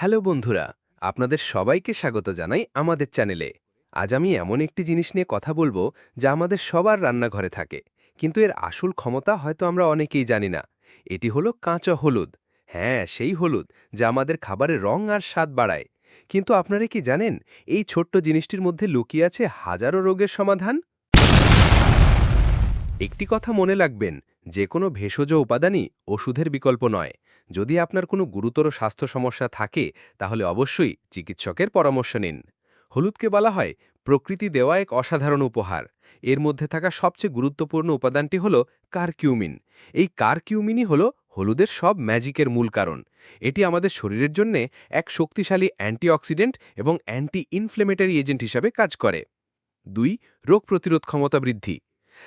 Hello বন্ধুরা, আপনাদের সবাইকে স্বাগত জানাই আমাদের চ্যানেলে। আজ আমি এমন একটি জিনিস নিয়ে কথা বলব যা আমাদের সবার রান্নাঘরে থাকে, কিন্তু এর আসল ক্ষমতা হয়তো আমরা অনেকেই জানি না। এটি হলো কাঁচা হলুদ। হ্যাঁ সেই হলুদ যা আমাদের খাবারের রং আর স্বাদ বাড়ায়। কিন্তু আপনারা কি জানেন, এই ছোট্ট জিনিসটির মধ্যে লুকিয়ে আছে হাজারো রোগের সমাধান? একটি কথা মনে রাখবেন যে কোনো ভেষজ উপাদানই ওষুধের বিকল্প নয়। যদি আপনার কোনো গুরুতর স্বাস্থ্য সমস্যা থাকে, তাহলে অবশ্যই চিকিৎসকের পরামর্শ নিন। হলুদকে বলা হয় প্রকৃতি দেওয়া এক অসাধারণ উপহার। এর মধ্যে থাকা সবচেয়ে গুরুত্বপূর্ণ উপাদানটি হল কারকিউমিন। এই কারকিউমিনই হল হলুদের সব ম্যাজিকের মূল কারণ। এটি আমাদের শরীরের জন্য এক শক্তিশালী অ্যান্টিঅক্সিডেন্ট এবং অ্যান্টি ইনফ্লেমেটারি এজেন্ট হিসাবে কাজ করে। দুই, রোগ প্রতিরোধ ক্ষমতা বৃদ্ধি।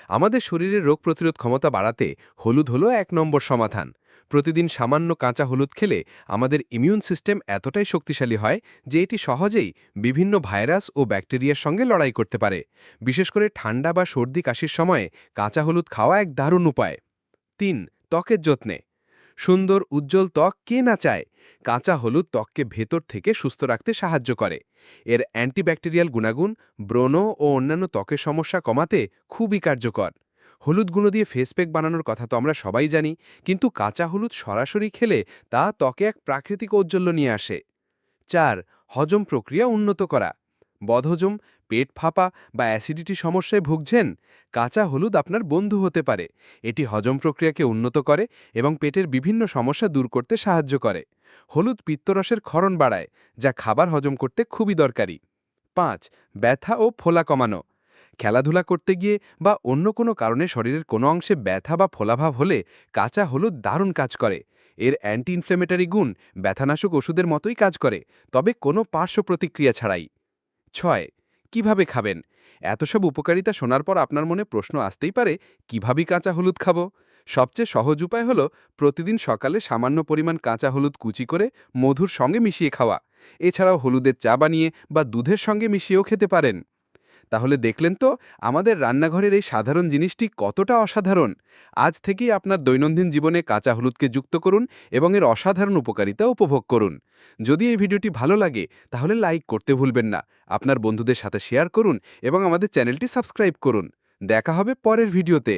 আমাদের শরীরের রোগ প্রতিরোধ ক্ষমতা বাড়াতে হলুদ হলো এক নম্বর সমাধান। প্রতিদিন সামান্য কাঁচা হলুদ খেলে আমাদের ইমিউন সিস্টেম এতটাই শক্তিশালী হয় যে এটি সহজেই বিভিন্ন ভাইরাস ও ব্যাকটেরিয়ার সঙ্গে লড়াই করতে পারে। বিশেষ করে ঠান্ডা বা সর্দি কাশির সময়ে কাঁচা হলুদ খাওয়া এক দারুণ উপায়। তিন, ত্বকের যত্নে। সুন্দর উজ্জ্বল ত্বক কে না চায়? কাঁচা হলুদ ত্বককে ভেতর থেকে সুস্থ রাখতে সাহায্য করে। এর অ্যান্টিব্যাকটেরিয়াল গুণাগুণ ব্রণ ও অন্যান্য ত্বকের সমস্যা কমাতে খুবই কার্যকর। হলুদ গুঁড়ো দিয়ে ফেস প্যাক বানানোর কথা তো আমরা সবাই জানি, কিন্তু কাঁচা হলুদ সরাসরি খেলে তা ত্বকে এক প্রাকৃতিক ঔজ্জ্বল্য নিয়ে আসে। চার, হজম প্রক্রিয়া উন্নত করা। বদহজম, পেট ফাঁপা বা অ্যাসিডিটি সমস্যায় ভুগছেন, কাঁচা হলুদ আপনার বন্ধু হতে পারে। এটি হজম প্রক্রিয়াকে উন্নত করে এবং পেটের বিভিন্ন সমস্যা দূর করতে সাহায্য করে। হলুদ পিত্তরসের ক্ষরণ বাড়ায়, যা খাবার হজম করতে খুবই দরকারি। পাঁচ, ব্যথা ও ফোলা কমানো। খেলাধুলা করতে গিয়ে বা অন্য কোনো কারণে শরীরের কোনো অংশে ব্যথা বা ফোলাভাব হলে কাঁচা হলুদ দারুণ কাজ করে। এর অ্যান্টি ইনফ্লেমেটারি গুণ ব্যথানাশক ওষুধের মতোই কাজ করে, তবে কোনো পার্শ্ব প্রতিক্রিয়া ছাড়াই। ছয়, কীভাবে খাবেন? এত সব উপকারিতা শোনার পর আপনার মনে প্রশ্ন আসতেই পারে, কীভাবে কাঁচা হলুদ খাব? সবচেয়ে সহজ উপায় হলো প্রতিদিন সকালে সামান্য পরিমাণ কাঁচা হলুদ কুচি করে মধুর সঙ্গে মিশিয়ে খাওয়া। এছাড়াও হলুদের চা বানিয়ে বা দুধের সঙ্গে মিশিয়েও খেতে পারেন। তাহলে দেখলেন তো, আমাদের রান্নাঘরের এই সাধারণ জিনিসটি কতটা অসাধারণ। আজ থেকেই আপনার দৈনন্দিন জীবনে কাঁচা হলুদকে যুক্ত করুন এবং এর অসাধারণ উপকারিতা উপভোগ করুন। যদি এই ভিডিওটি ভালো লাগে, তাহলে লাইক করতে ভুলবেন না, আপনার বন্ধুদের সাথে শেয়ার করুন এবং আমাদের চ্যানেলটি সাবস্ক্রাইব করুন। দেখা হবে পরের ভিডিওতে।